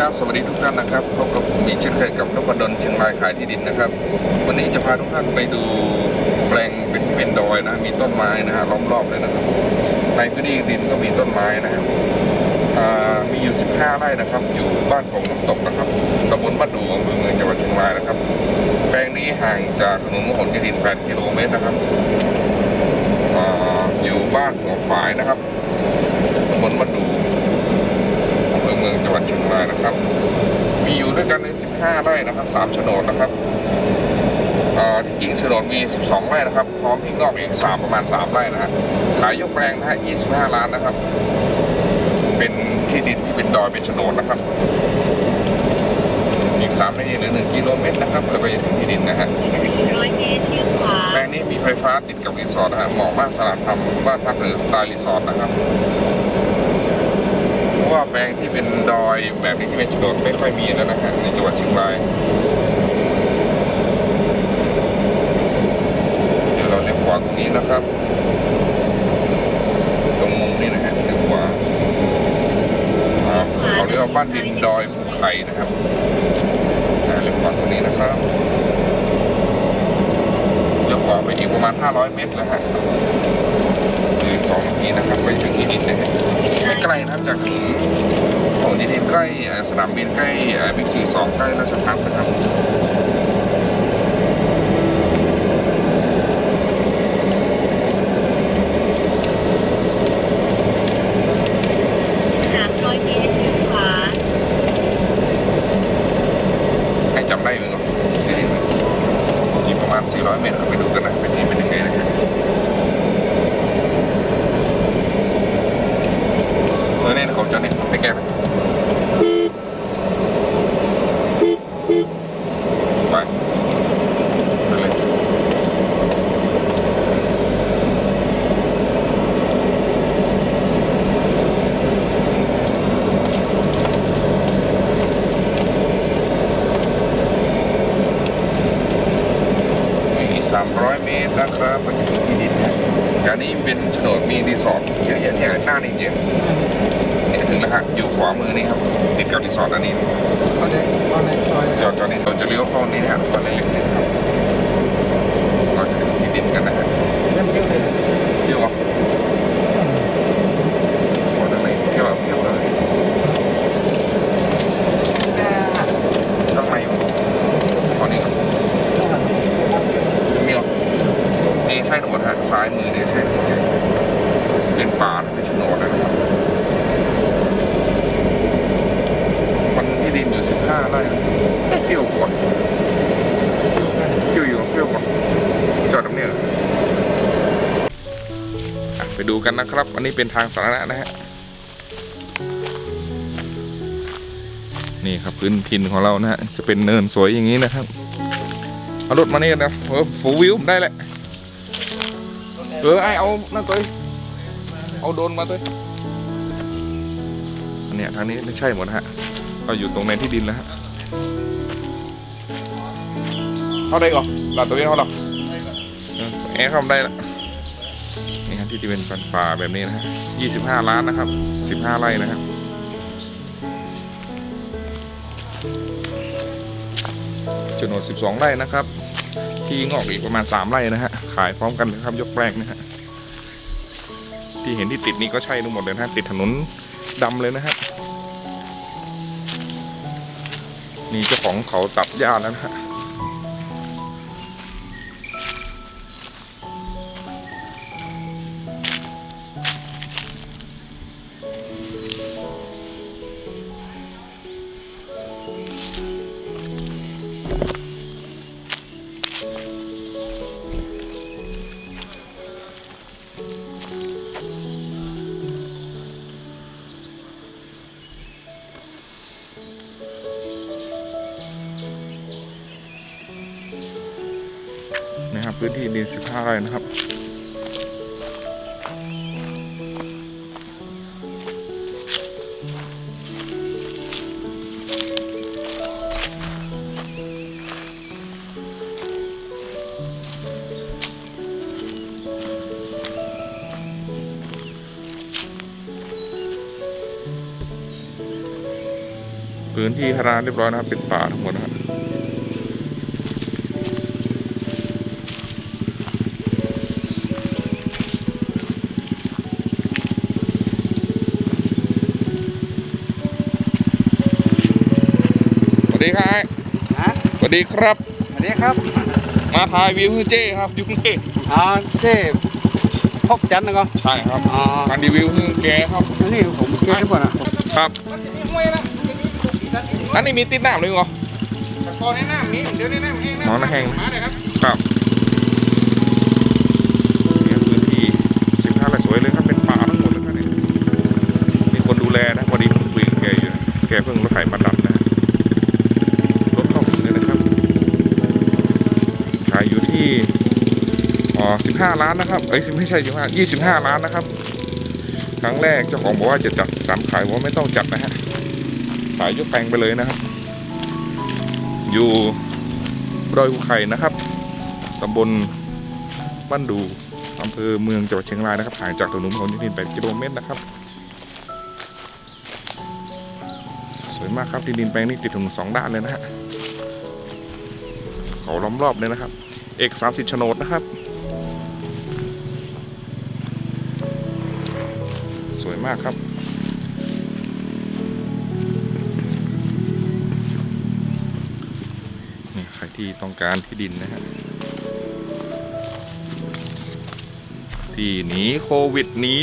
ครับสวัสดีทุกท่านนะครับพบกับผมอีกเช่นเคยกับนพดลเชียงรายขายที่ดินนะครับ วันนี้จะพาทุกท่านไปดูแปลงเป็นเป็นดอยนะมีต้นไม้นะฮะล้อมรอบเลยนะครับ ในพื้นที่ดินก็มีต้นไม้นะครับมีอยู่ 15 ไร่นะครับ อยู่บ้านของน้ำตกนะครับตำบลบ้านดูอำเภอเมืองจังหวัดเชียงรายนะครับ แปลงนี้ห่างจากถนนมหนโยธิน8กิโลเมตรนะครับออยู่บ้านหัวฝายนะครับตำบลบ้านดู อำเภอเมืองจังหวัดเชียงรายนะครับ มีอยู่ด้วยกันใน 15 ไร่นะครับ3โฉนดนะครับเอ่อที่จริงโฉนดมี 12 ไร่นะครับ พร้อมที่งอกอีก 3 ประมาณ 3 ไร่นะฮะขายยกแปลงนะฮะ25 ล้านนะครับ เป็นที่ดินที่เป็นดอยเป็นโฉนดนะครับ อีก3ไร่เหลือ 1 กิโลเมตรนะครับ แล้วก็จะถึงที่ดินนะฮะร้อยเมตรเลี้ยวขวาแปลงนี้มีไฟฟ้าติดกับรีสอร์ทนะฮะเหมาะมากสำหรับทำบ้านพักหรือสไตล์รีสอร์ทนะครับเพ ราะว่าแปลงที่เป็นดอยแบบนี้ที่เป็นโฉนดไม่ค่อยมีแล้วนะฮะในจังหวัดเชียงรายเดี๋ยวเราเลี้ยวขวาตรงนี้นะครับ ตรงมุมนี้นะฮะเลี้ยวขวาอ่าเขาเรียกว่าบ้านดินดอยภูไข่นะครับเลี้ยวขวาตรงนี้นะครับเลี้ยวขวาไปอีกประมาณ 500 เมตรแล้วฮะ จากถึงของที่ดินใกล้สนามบินใกล้บิ๊กซีสองใกล้ราชพัฒน์นะครับ สามร้อยเมตรเลี้ยวขวา ให้จำได้ไหมครับซีรีส์มันอีกประมาณ 400 เมตรเราไปดูกันนะเป็นที่เป็นยังไงนะครับเออเนี่ยของจอนี่ไปแก้ไหมไปไปเลยอีก 300เมตรนะครับไปถึงที่ดินนะการนี้เป็นโฉนดมีรีสอร์ทเยอะแยะเนี่ยหน้านี่เยอะเนี่ยถึงแล้วฮะอยู่ขวามือนี่ครับติดกับรีสอร์ทอันนี้เอาในเอาในซอยจอดจอดนี้เราจะเลี้ยวเข้านี่นะฮะซอยเล็กๆนี่ครับเราจะถึงที่ดินกันนะฮะ เล่นเยอะเลยนะ เที่ยวเหรอพอได้ไหมเที่ยวแบบเที่ยวเลยต้องไหนตอนนี้ครับมีเหรอนี่ ใช่ทั้งซ้ายมือเนี่ยใช่ทั้งหมเป็นป่าเป็นโนดนะครับมันที่ดินอยู่15ไร่นะเอ๊ะเที่ยวก่อนเที่ยวอยู่เที่ยวก่อนจอดตรงนี้ไปดูกันนะครับ อันนี้เป็นทางสาธารณะนะฮะนี่ครับพื้นถิ่นของเรานะฮะจะเป็นเนินสวยอย่างนี้นะครับเอารถมานี่นะเออฟูวิวได้แหละ เออไอเอานั่นตัวเอาโดนมาตัวเองอันเนี้ยทางนี้ไม่ใช่หมดฮะก็อยู่ตรงในที่ดินแล้วฮะเข้าได้ก่อนหลับตัวเองเขาหรอเออแอร์เข้าได้ละนี่ฮะที่ที่เป็นฟันฝ่าแบบนี้นะฮะยี่สิบห้าล้านนะครับสิบห้าไร่นะครับโฉนดสิบสองไร่นะครับ ที่งอกอีกประมาณสามไร่นะฮะ ขายพร้อมกันนะครับยกแปลงนะฮะที่เห็นที่ติดนี้ก็ใช่ทั้งหมดเลยนะฮะติดถนนดำเลยนะฮะนี่เจ้าของเขาตัดหญ้าแล้วนะฮะ นะครับ พื้นที่ทาราเรียบร้อยนะครับ เป็นป่าทั้งหมดนะครับ ดีครับฮะสวัสดีครับ สวัสดีครับ มาถ่ายวิวคือเจ้ครับยุงเทพอ่าเจ้พบจันทร์นะก็ใช่ครับอ๋อการรีวิวคือแกครับอันนี้ผมเจ้ทุกคนอะครับอันนี้มีติดน้ำเลยเหรอพอแนะนำนี้เดี๋ยวแนะนำให้หมอนะแห้งมาเลยครับครับเนี่ยพื้นที่สิบห้าไร่สวยเลยครับเป็นป่าทั้งหมดเลยครับเนี่ยมีคนดูแลนะพอดีผมคุยกับแกอยู่นะแกเพิ่งรถไถมาดันนะฮะรถเข้าถึงเลยนะครับ ขายอยู่ที่อ๋อสิบห้าล้านนะครับเอ้ยไม่ใช่สิบห้ายี่สิบห้าล้านนะครับ ครั้งแรกเจ้าของบอกว่าจะจัดสามขายว่าไม่ต้องจัดนะฮะขายยกแปลงไปเลยนะครับ อยู่ดอยภูไข่นะครับตำบลบ้านดูอำเภอเมืองจังหวัดเชียงรายนะครับห่างจากถนนพหลโยธิน8กิโลเมตรนะครับ สวยมากครับที่ดินแปลงนี้ติดถนนสองด้านเลยนะฮะเขาล้อมรอบเลยนะครับ เอกสารสิทธิ์โฉนดนะครับ สวยมากครับ นี่ใครที่ต้องการที่ดินนะฮะที่หนีโควิดหนี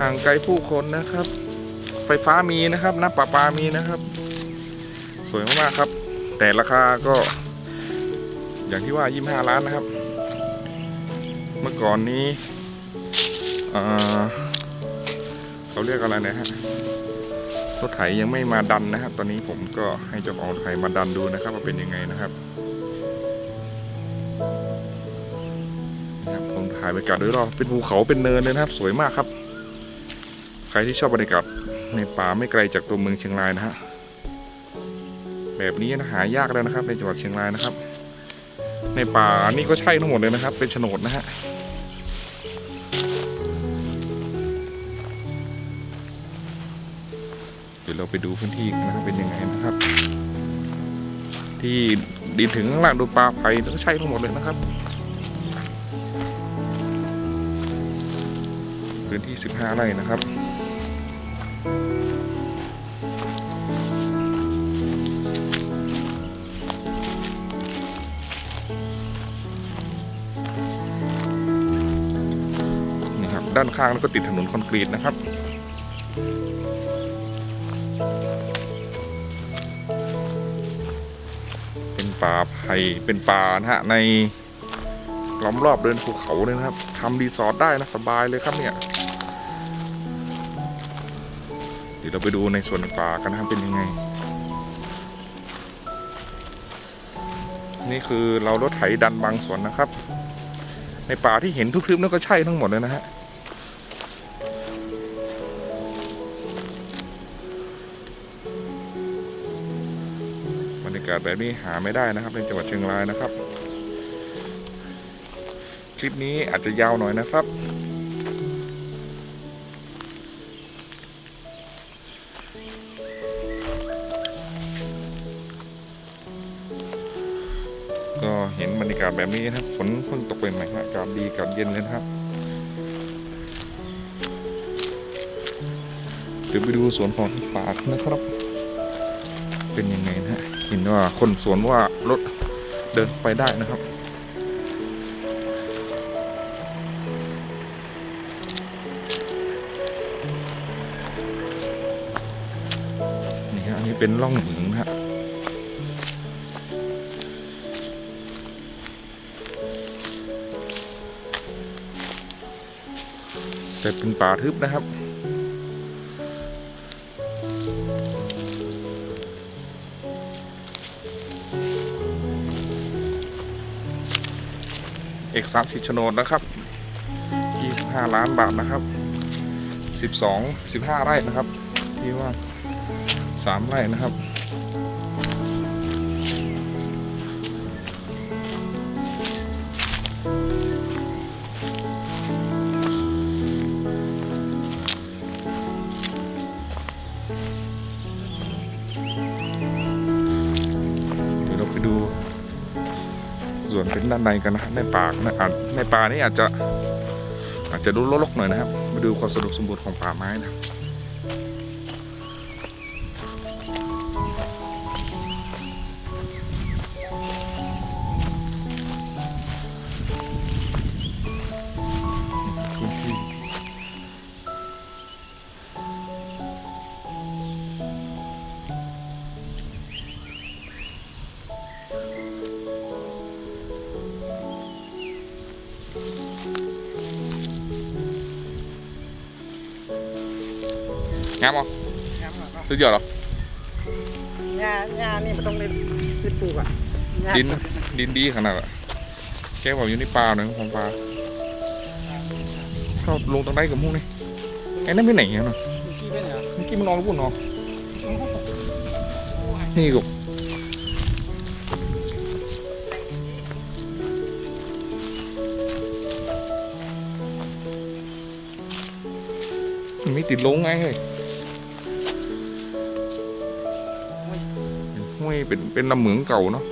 ห่างไกลผู้คนนะครับ ไฟฟ้ามีนะครับน้ำประปามีนะครับ สวยมากๆครับ แต่ราคาก็ อย่างที่ว่า25ล้านนะครับ เมื่อก่อนนี้เเขาเรียกอะไรนะฮะรถไถยังไม่มาดันนะครับ ตอนนี้ผมก็ให้เจ้าของรถไถมาดันดูนะครับ ว่าเป็นยังไงนะครับนะครับผมถ่ายบรรยากาศโดยรอบเป็นภูเขาเป็นเนินเลยนะครับ สวยมากครับ ใครที่ชอบบรรยากาศในป่าไม่ไกลจากตัวเมืองเชียงรายนะฮะแบบนี้นะหายากแล้วนะครับในจังหวัดเชียงรายนะครับ ในป่านี่ก็ใช่ทั้งหมดเลยนะครับ เป็นโฉนดนะฮะเดี๋ยวเราไปดูพื้นที่นะครับเป็นยังไงนะครับ ที่ดินถึงข้างล่างดูปลาไผ่ก็ใช่ทั้งหมดเลยนะครับ พื้นที่ 15 ไร่นะครับ ด้านข้างแล้วก็ติดถนนคอนกรีตนะครับ เป็นป่าไผ่เป็นป่านะฮะในล้อมรอบเดินภูเขาเลยนะครับทำรีสอร์ทได้นะสบายเลยครับเนี่ยเดี๋ยวเราไปดูในส่วนป่ากันนะครับเป็นยังไง นี่คือเรารถไถดันบางส่วนนะครับ ในป่าที่เห็นทึบๆนั่นก็ใช่ทั้งหมดเลยนะฮะาศแบบนี้หาไม่ได้นะครับ ในจังหวัดเชียงรายนะครับ คลิปนี้อาจจะยาวหน่อยนะครับ ก็เห็นบรรยากาศแบบนี้นะครับฝนเพิ่งตกไปใหม่อากาศดีอากาศเย็นเลยนะครับเดี๋ยวไปดูสวนของที่ป่านะครับ เป็นยังไง ว่าคนสวนว่ารถเดินไปได้นะครับ นี่ฮะอันนี้เป็นร่องหมืองนะฮะแต่เป็นป่าทึบนะครับ สารสิทธิ์โฉนดนะครับ25ล้านบาทนะครับ12 15ไร่นะครับ ที่ว่า3ไร่นะครับ ส่วนเป็นด้านในกันนะครับในป่านะอาจในป่านี่อาจจะ อาจจะดูรกๆหน่อยนะครับ มาดูความสะดวกสมบูรณ์ของป่าไม้นะ งามเหรอสุดยอดเหรอหญ้าหญ้านี่มันต้องได้ที่ปลูกอะหญ้าดินดินดีขนาดอะแกบอกอยู่ในป่าหน่อยของป่าเข้าลงตรงไหนกับมุ้งนี่ไอ้นั่นไปไหนเนี่ยเนาะที่เป็นเหรอเมื่อกี้มันนอนรุ่นเนาะนี่กูมันไม่ติดลงไงเฮ้ย ยเป็นเป็นลำเหมืองเก่าเนาะ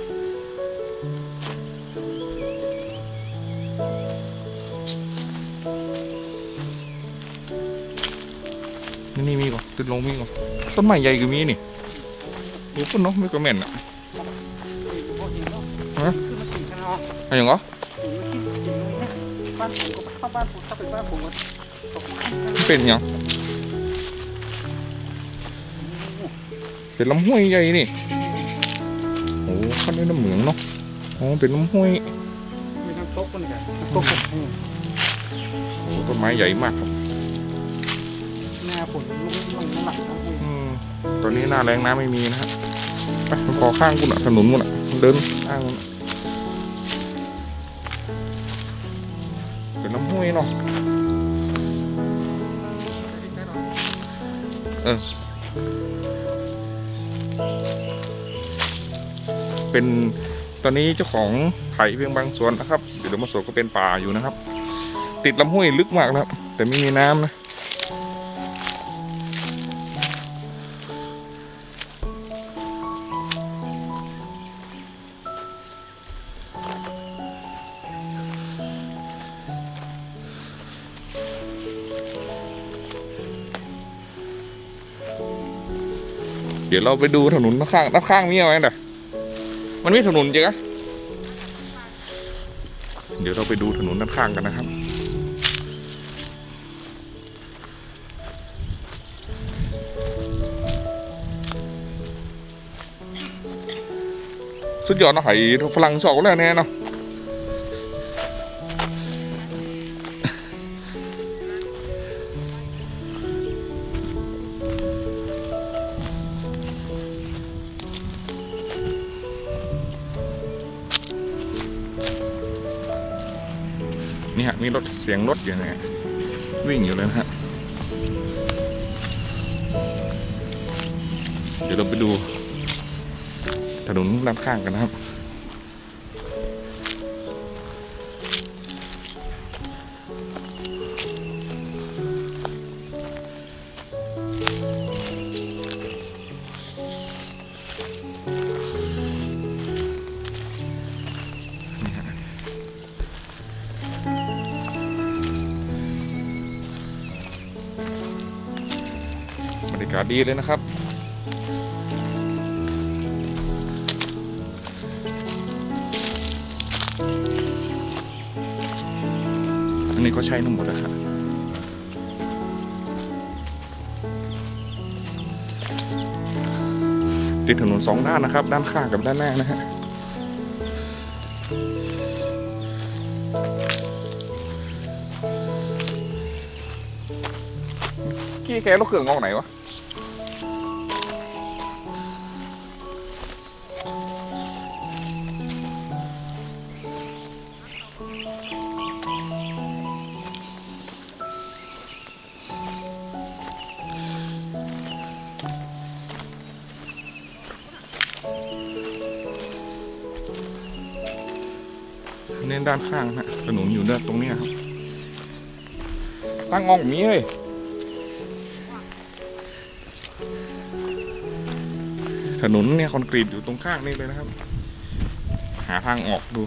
นี่นี่มีก่อนติดลงมีก่อนต้นไม้ใหญ่ก็มีนี่ดูปุ่นเนาะไม่ก็แม่นอะฮะอะไรอย่างเหรอกินมากินกินตรงนี้บ้านผมก็เป็นย่างเป็นลำห้วยใหญ่นี่ อ้ขั้นด้วยน้ำเหมืองเนาะอ๋อเป็นลำห้วยมีน้ำตกคนกันน้ำตกแบบนี้โอ้ต้นไม้ใหญ่มากครับหน้าฝนลงลงน้ำหนักน้ำอุ้ยอืมตอนนี้หน้าแรงน้ำไม่มีนะฮะไปมันขอข้างกูน่ะถนนกูน่ะเดินข้างกูน่ะเป็นลำห้วยเนาะเป็นตอนนี้เจ้าของไผ่เพียงบางส่วนนะครับเดี๋ยวมาสวนก็เป็นป่าอยู่นะครับ ติดลำห้วยลึกมากนะครับ แต่ไม่มีน้ำนะเดี๋ยวเราไปดูถนนด้านข้างด้านข้างมีอะไรนะ มันมีถนนจริงอะ เดี๋ยวเราไปดูถนนด้านข้างกันนะครับ สุดยอดเนาะไห้ฝรั่งสอกแล้วแน่เนาะ เสียงรถอยู่นะฮะวิ่งอยู่เลยนะฮะ เดี๋ยวเราไปดูถนนด้านข้างกันนะครับ ดีเลยนะครับ อันนี้ก็ใช้ทั้งหมดนะครับติดถนนสองด้านนะครับ ด้านข้างกับด้านหน้านะฮะกี้แกรถเครื่องออกไหนวะ เน้นด้านข้างนะถนนอยู่ด้านตรงนี้ครับ ตั้งงองมีเลยถนนเนี่ยคอนกรีตอยู่ตรงข้างนี่เลยนะครับ หาทางออกดู